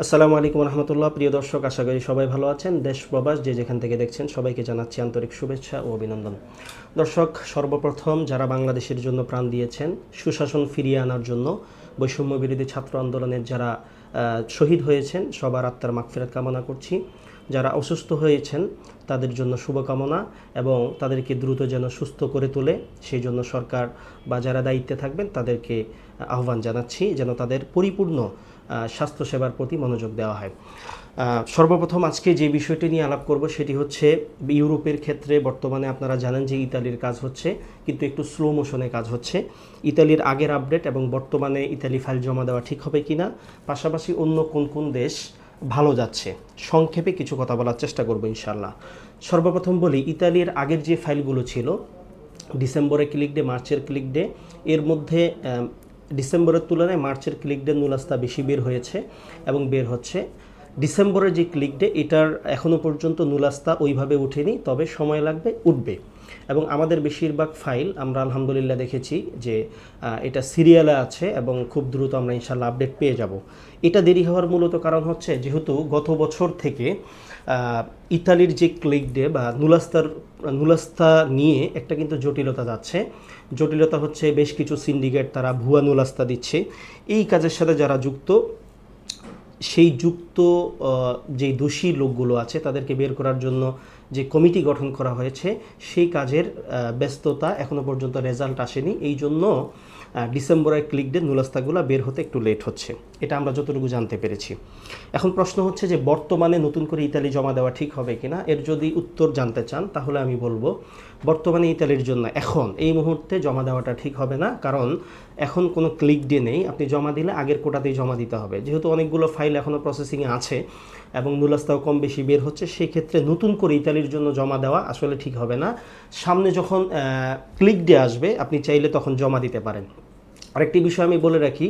আসসালামু আলাইকুম রহমতুল্লাহ। প্রিয় দর্শক, আশা করি সবাই ভালো আছেন। দেশ প্রবাস যে যেখান থেকে দেখছেন, সবাইকে জানাচ্ছি আন্তরিক শুভেচ্ছা ও অভিনন্দন। দর্শক, সর্বপ্রথম যারা বাংলাদেশের জন্য প্রাণ দিয়েছেন, সুশাসন ফিরিয়ে আনার জন্য বৈষম্য বিরোধী ছাত্র আন্দোলনের যারা শহীদ হয়েছেন, সবার আত্মার মাগফিরাত কামনা করছি। যারা অসুস্থ হয়েছেন, তাদের জন্য শুভকামনা এবং তাদেরকে দ্রুত যেন সুস্থ করে তোলে। সেই জন্য সরকার বা যারা দায়িত্বে থাকবেন, তাদেরকে আহ্বান জানাচ্ছি যেন তাদের পরিপূর্ণ স্বাস্থ্যসেবার প্রতি মনোযোগ দেওয়া হয়। সর্বপ্রথম আজকে যে বিষয়টি নিয়ে আলাপ করব সেটি হচ্ছে ইউরোপের ক্ষেত্রে বর্তমানে আপনারা জানেন যে ইতালির কাজ হচ্ছে, কিন্তু একটু স্লো মোশনে কাজ হচ্ছে। ইতালির আগের আপডেট এবং বর্তমানে ইতালি ফাইল জমা দেওয়া ঠিক হবে কিনা, পাশাপাশি অন্য কোন কোন দেশ ভালো যাচ্ছে, সংক্ষেপে কিছু কথা বলার চেষ্টা করব ইনশাল্লাহ সর্বপ্রথম বলি, ইতালির আগের যে ফাইলগুলো ছিল ডিসেম্বরে ক্লিক ডে মার্চের ক্লিক ডে এর মধ্যে ডিসেম্বরের তুলনায় মার্চের ক্লিক ডে নুলাস্তা বেশি বের হয়েছে এবং বের হচ্ছে। ডিসেম্বরের যে ক্লিক ডে এটার এখনও পর্যন্ত নুলাস্তা ওইভাবে উঠেনি তবে সময় লাগবে, উঠবে। এবং আমাদের বেশিরভাগ ফাইল আমরা আলহামদুলিল্লাহ দেখেছি যে এটা সিরিয়ালে আছে এবং খুব দ্রুত আমরা ইনশাল্লাহ আপডেট পেয়ে যাব। এটা দেরি হওয়ার মূলত কারণ হচ্ছে যেহেতু গত বছর থেকে ইতালির যে ক্লিক ডে বা নুলাস্তার, নুলাস্তা নিয়ে একটা কিন্তু জটিলতা যাচ্ছে। জটিলতা হচ্ছে বেশ কিছু সিন্ডিকেট তারা ভুয়া নুলাস্তা দিচ্ছে। এই কাজের সাথে যারা যুক্ত সেই যুক্ত যে দোষী লোকগুলো আছে তাদেরকে বের করার জন্য যে কমিটি গঠন করা হয়েছে, সেই কাজের ব্যস্ততা এখনও পর্যন্ত রেজাল্ট আসেনি। এই জন্য ডিসেম্বরের ক্লিক ডে নুলাস্তাগুলো বের হতে একটু লেট হচ্ছে। এটা আমরা যতটুকু জানতে পেরেছি। এখন প্রশ্ন হচ্ছে যে, বর্তমানে নতুন করে ইতালি জমা দেওয়া ঠিক হবে কিনা? এর যদি উত্তর জানতে চান, তাহলে আমি বলব, বর্তমানে ইতালির জন্য এখন, এই মুহূর্তে জমা দেওয়াটা ঠিক হবে না। কারণ, এখন কোনো ক্লিক ডে নেই। আপনি জমা দিলে আগের কোটাতেই জমা দিতে হবে। যেহেতু অনেকগুলো ফাইল এখনও প্রসেসিংয়ে আছে এবং নুলাস্তাও কম বেশি বের হচ্ছে সেই ক্ষেত্রে নতুন করে ইতালির জন্য জমা দেওয়া আসলে ঠিক হবে না। সামনে যখন ক্লিক ডে আসবে, আপনি চাইলে তখন জমা দিতে পারেন। আরেকটি বিষয় আমি বলে রাখি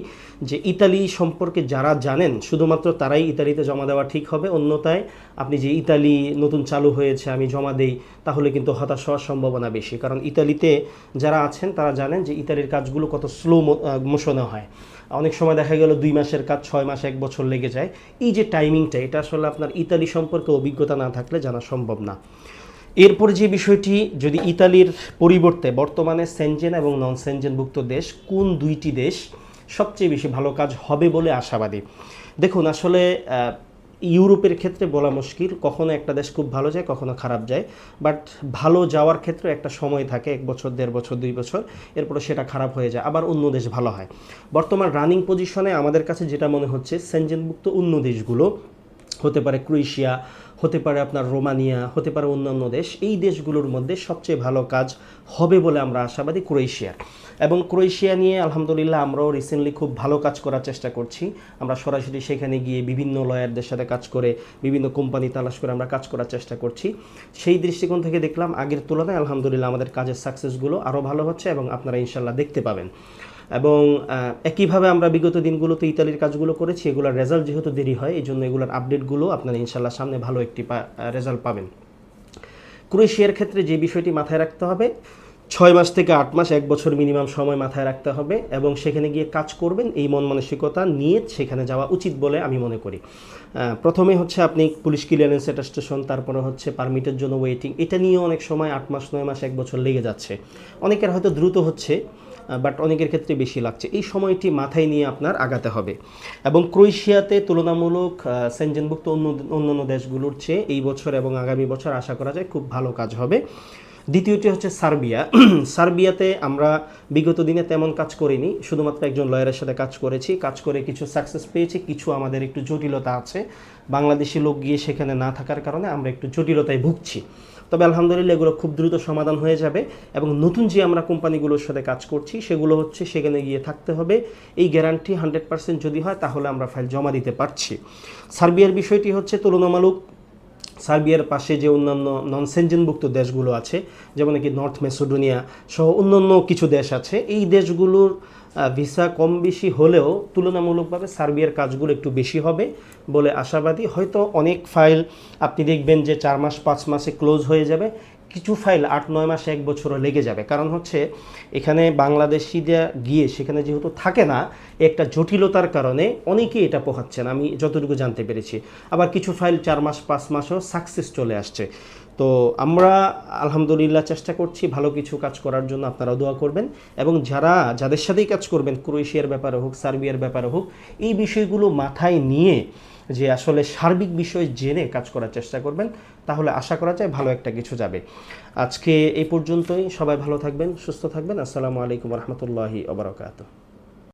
যে ইতালি সম্পর্কে যারা জানেন, শুধুমাত্র তারাই ইতালিতে জমা দেওয়া ঠিক হবে। অন্যথায় আপনি যে ইতালি নতুন চালু হয়েছে, আমি জমা দেই, তাহলে কিন্তু হতাশ হওয়ার সম্ভাবনা বেশি। কারণ ইতালিতে যারা আছেন, তারা জানেন যে ইতালির কাজগুলো কত স্লো মোশনে হয়। অনেক সময় দেখা গেল দুই মাসের কাজ, ছয় মাস, এক বছর লেগে যায়। এই যে টাইমিংটা এটা আসলে আপনার ইতালি সম্পর্কে অভিজ্ঞতা না থাকলে জানা সম্ভব না। এরপর যে বিষয়টি, যদি ইতালির পরিবর্তে বর্তমানে সেনজেন এবং নন সেনজেনভুক্ত দেশ কোন দুইটি দেশ সবচেয়ে বেশি ভালো কাজ হবে বলে আশাবাদী? দেখুন, আসলে ইউরোপের ক্ষেত্রে বলা মুশকিল, কখনো একটা দেশ খুব ভালো যায়, কখনো খারাপ যায়। বাট ভালো যাওয়ার ক্ষেত্রে একটা সময় থাকে, এক বছর, দেড় বছর, দুই বছর, এরপরে সেটা খারাপ হয়ে যায়, আবার অন্য দেশ ভালো হয়। বর্তমান রানিং পজিশনে আমাদের কাছে যেটা মনে হচ্ছে, সেনজেনভুক্ত অন্য দেশগুলো হতে পারে ক্রোয়েশিয়া, হতে পারে আপনার রোমানিয়া, হতে পারে অন্যান্য দেশ, এই দেশগুলোর মধ্যে সবচেয়ে ভালো কাজ হবে বলে আমরা আশাবাদী ক্রোয়েশিয়ার এবং ক্রোয়েশিয়া নিয়ে আলহামদুলিল্লাহ আমরাও রিসেন্টলি খুব ভালো কাজ করার চেষ্টা করছি। আমরা সরাসরি সেখানে গিয়ে বিভিন্ন লয়ারদের সাথে কাজ করে, বিভিন্ন কোম্পানি তালাশ করে আমরা কাজ করার চেষ্টা করছি। সেই দৃষ্টিকোণ থেকে দেখলাম আগের তুলনায় আলহামদুলিল্লাহ আমাদের কাজের সাকসেসগুলো আরও ভালো হচ্ছে এবং আপনারা ইনশাল্লাহ দেখতে পাবেন। এবং একইভাবে আমরা বিগত দিনগুলোতে ইতালির কাজগুলো করেছি, এগুলোর রেজাল্ট যেহেতু দেরি হয়, এই জন্য এগুলোর আপডেটগুলো আপনারা ইনশাল্লাহ সামনে ভালো একটি রেজাল্ট পাবেন। ক্রোয়েশিয়ার ক্ষেত্রে যে বিষয়টি মাথায় রাখতে হবে, ছয় মাস থেকে আট মাস, এক বছর মিনিমাম সময় মাথায় রাখতে হবে এবং সেখানে গিয়ে কাজ করবেন, এই মন মানসিকতা নিয়ে সেখানে যাওয়া উচিত বলে আমি মনে করি। প্রথমে হচ্ছে আপনি পুলিশ ক্লিয়ারেন্স স্টেশন তারপরে হচ্ছে পারমিটের জন্য ওয়েটিং এটা নিয়ে অনেক সময় আট মাস, নয় মাস, এক বছর লেগে যাচ্ছে। অনেকের হয়তো দ্রুত হচ্ছে বাট অনেকের ক্ষেত্রে বেশি লাগছে। এই সময়টি মাথায় নিয়ে আপনার আগাতে হবে। এবং ক্রোয়েশিয়াতে তুলনামূলক সেনজেনভুক্ত অন্য, অন্যান্য দেশগুলোর চেয়ে এই বছর এবং আগামী বছর আশা করা যায় খুব ভালো কাজ হবে। দ্বিতীয়টি হচ্ছে সার্বিয়া। সার্বিয়াতে আমরা বিগত দিনে তেমন কাজ করিনি। শুধুমাত্র একজন লয়ারের সাথে কাজ করেছি। কাজ করে কিছু সাকসেস পেয়েছি, কিছু আমাদের একটু জটিলতা আছে। বাংলাদেশি লোক গিয়ে সেখানে না থাকার কারণে আমরা একটু জটিলতায় ভুগছি। তবে আলহামদুলিল্লাহ এগুলো খুব দ্রুত সমাধান হয়ে যাবে এবং নতুন যে আমরা কোম্পানিগুলোর সাথে কাজ করছি, সেগুলো হচ্ছে সেখানে গিয়ে থাকতে হবে। এই গ্যারান্টি হান্ড্রেড পার্সেন্ট যদি হয়, তাহলে আমরা ফাইল জমা দিতে পারছি। সার্বিয়ার বিষয়টি হচ্ছে তুলনামূলক সার্বিয়ার পাশে যে অন্যান্য নন সেনজেনভুক্ত দেশগুলো আছে, যেমন কি নর্থ মেসোডোনিয়া সহ অন্যান্য কিছু দেশ আছে, এই দেশগুলোর ভিসা কম বেশি হলেও তুলনামূলকভাবে সার্বিয়ার কাজগুলো একটু বেশি হবে বলে আশাবাদী। হয়তো অনেক ফাইল আপনি দেখবেন যে চার মাস, পাঁচ মাসে ক্লোজ হয়ে যাবে। কিছু ফাইল আট, নয় মাস, এক বছরও লেগে যাবে। কারণ হচ্ছে এখানে বাংলাদেশিরা গিয়ে সেখানে যেহেতু থাকে না, একটা জটিলতার কারণে অনেকেই এটা পোহাচ্ছেন। আমি যতটুকু জানতে পেরেছি। আবার কিছু ফাইল চার মাস, পাঁচ মাসও সাকসেস চলে আসছে। তো আমরা, আলহামদুলিল্লাহ, চেষ্টা করছি ভালো কিছু কাজ করার জন্য আপনারা দোয়া করবেন। এবং যারা, যাদের সাথেই কাজ করবেন, ক্রোয়েশিয়ার ব্যাপারে হোক, সার্বিয়ার ব্যাপারে হোক, এই বিষয়গুলো মাথায় নিয়ে যে আসলে সার্বিক বিষয় জেনে কাজ করার চেষ্টা করবেন, তাহলে আশা করা যায় ভালো একটা কিছু যাবে। আজকে এই পর্যন্তই। সবাই ভালো থাকবেন, সুস্থ থাকবেন। আসসালামু আলাইকুম রহমতুল্লাহি ওবরাকাতু